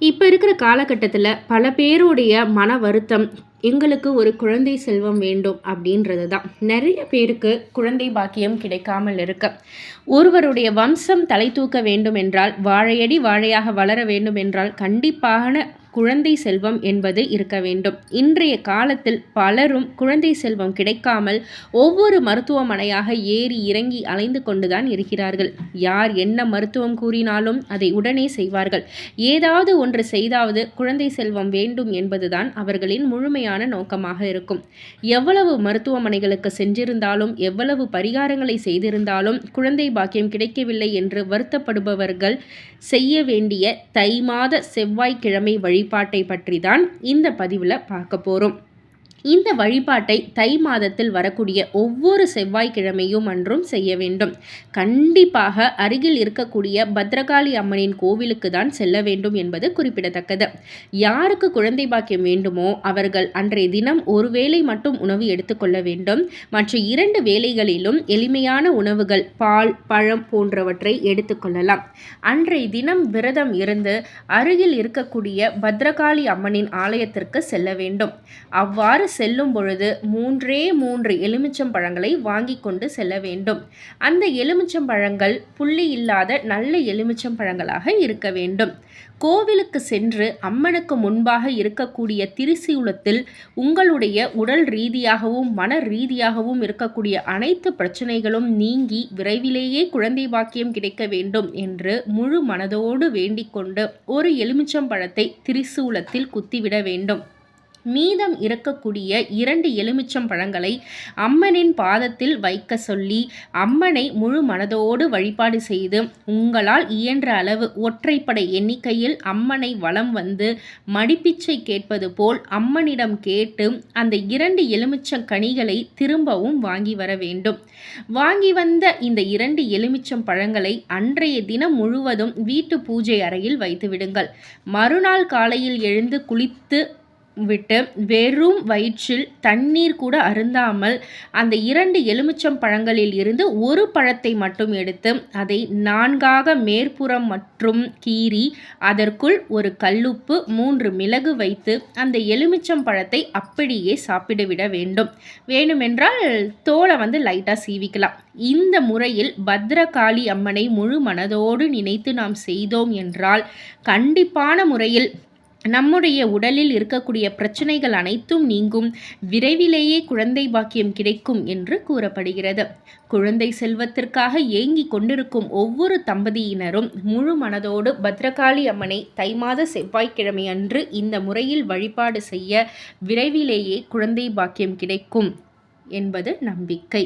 இப்போ இருக்கிற காலகட்டத்தில் பல பேருடைய மன வருத்தம் எங்களுக்கு ஒரு குழந்தை செல்வம் வேண்டும் அப்படின்றது தான் நிறைய பேருக்கு குழந்தை பாக்கியம் கிடைக்காமல் இருக்க. ஒருவருடைய வம்சம் தலை தூக்க வேண்டும் என்றால் வாழையடி வாழையாக வளர வேண்டும் என்றால் கண்டிப்பான குழந்தை செல்வம் என்பது இருக்க வேண்டும். இன்றைய காலத்தில் பலரும் குழந்தை செல்வம் கிடைக்காமல் ஒவ்வொரு மருத்துவமனையாக ஏறி இறங்கி அலைந்து கொண்டுதான் இருக்கிறார்கள். யார் என்ன மருத்துவம் கூறினாலும் அதை உடனே செய்வார்கள். ஏதாவது ஒன்று செய்தாவது குழந்தை செல்வம் வேண்டும் என்பதுதான் அவர்களின் முழுமையான நோக்கமாக இருக்கும். எவ்வளவு மருத்துவமனைகளுக்கு சென்றிருந்தாலும் எவ்வளவு பரிகாரங்களை செய்திருந்தாலும் குழந்தை பாக்கியம் கிடைக்கவில்லை என்று வருத்தப்படுபவர்கள் செய்ய வேண்டிய தை மாத செவ்வாய்க்கிழமை வழி வழிபாட்டை பற்றி தான் இந்த பதிவில் பார்க்க போகிறோம் இந்த வழிபாட்டை தை மாதத்தில் வரக்கூடிய ஒவ்வொரு செவ்வாய்க்கிழமையும் அன்றும் செய்ய வேண்டும். கண்டிப்பாக அருகில் இருக்கக்கூடிய பத்ரகாளி அம்மனின் கோவிலுக்கு தான் செல்ல வேண்டும் என்பது குறிப்பிடத்தக்கது. யாருக்கு குழந்தை பாக்கியம் வேண்டுமோ அவர்கள் அன்றைய தினம் ஒரு வேளை மட்டும் உணவு எடுத்துக்கொள்ள வேண்டும். மற்ற இரண்டு வேளைகளிலும் எளிமையான உணவுகள் பால் பழம் போன்றவற்றை எடுத்துக்கொள்ளலாம் அன்றைய தினம் விரதம் இருந்து அருகில் இருக்கக்கூடிய பத்ரகாளி அம்மனின் ஆலயத்திற்கு செல்ல வேண்டும். அவ்வாறு செல்லும் பொழுது மூன்றே மூன்று எலுமிச்சம் பழங்களை வாங்கி கொண்டு செல்ல வேண்டும். அந்த எலுமிச்சம் பழங்கள் புள்ளி இல்லாத நல்ல எலுமிச்சம் பழங்களாக இருக்க வேண்டும். கோவிலுக்கு சென்று அம்மனுக்கு முன்பாக இருக்கக்கூடிய திரிசூலத்தில் உங்களுடைய உடல் ரீதியாகவும் மன ரீதியாகவும் இருக்கக்கூடிய அனைத்து பிரச்சனைகளும் நீங்கி விரைவிலேயே குழந்தை பாக்கியம் கிடைக்க வேண்டும் என்று முழு மனதோடு வேண்டிக் கொண்டு ஒரு எலுமிச்சம் பழத்தை திரிசூலத்தில் குத்திவிட வேண்டும். மீதம் இருக்கக்கூடிய இரண்டு எலுமிச்சம் பழங்களை அம்மனின் பாதத்தில் வைக்க சொல்லி அம்மனை முழு மனதோடு வழிபாடு செய்து உங்களால் இயன்ற அளவு ஒற்றைப்படை எண்ணிக்கையில் அம்மனை வலம் வந்து மடிப்பிச்சை கேட்பது போல் அம்மனிடம் கேட்டு அந்த இரண்டு எலுமிச்சம் கனிகளை திரும்பவும் வாங்கி வர வேண்டும். வாங்கி வந்த இந்த இரண்டு எலுமிச்சம் பழங்களை அன்றைய தினம் முழுவதும் வீட்டு பூஜை அறையில் வைத்து விடுங்கள் மறுநாள் காலையில் எழுந்து குளித்து விட்டு வெறும் வயிற்றில் தண்ணீர் கூட அருந்தாமல் அந்த இரண்டு எலுமிச்சம் பழங்களில் இருந்து ஒரு பழத்தை மட்டும் எடுத்து அதை நான்காக மேற்புறம் மற்றும் கீறி அதற்குள் ஒரு கல்லுப்பு மூன்று மிளகு வைத்து அந்த எலுமிச்சம் பழத்தை அப்படியே சாப்பிடவிட வேண்டும். வேணுமென்றால் தோலை வந்து லைட்டாக சீவிக்கலாம். இந்த முறையில் பத்ரகாளி அம்மனை முழு மனதோடு நினைத்து நாம் செய்தோம் என்றால் கண்டிப்பான முறையில் நம்முடைய உடலில் இருக்கக்கூடிய பிரச்சனைகள் அனைத்தும் நீங்கும். விரைவிலேயே குழந்தை பாக்கியம் கிடைக்கும் என்று கூறப்படுகிறது. குழந்தை செல்வத்திற்காக ஏங்கி கொண்டிருக்கும் ஒவ்வொரு தம்பதியினரும் முழு மனதோடு பத்ரகாளி அம்மனை தை மாத செவ்வாய்க்கிழமை அன்று இந்த முறையில் வழிபாடு செய்ய விரைவிலேயே குழந்தை பாக்கியம் கிடைக்கும் என்பது நம்பிக்கை.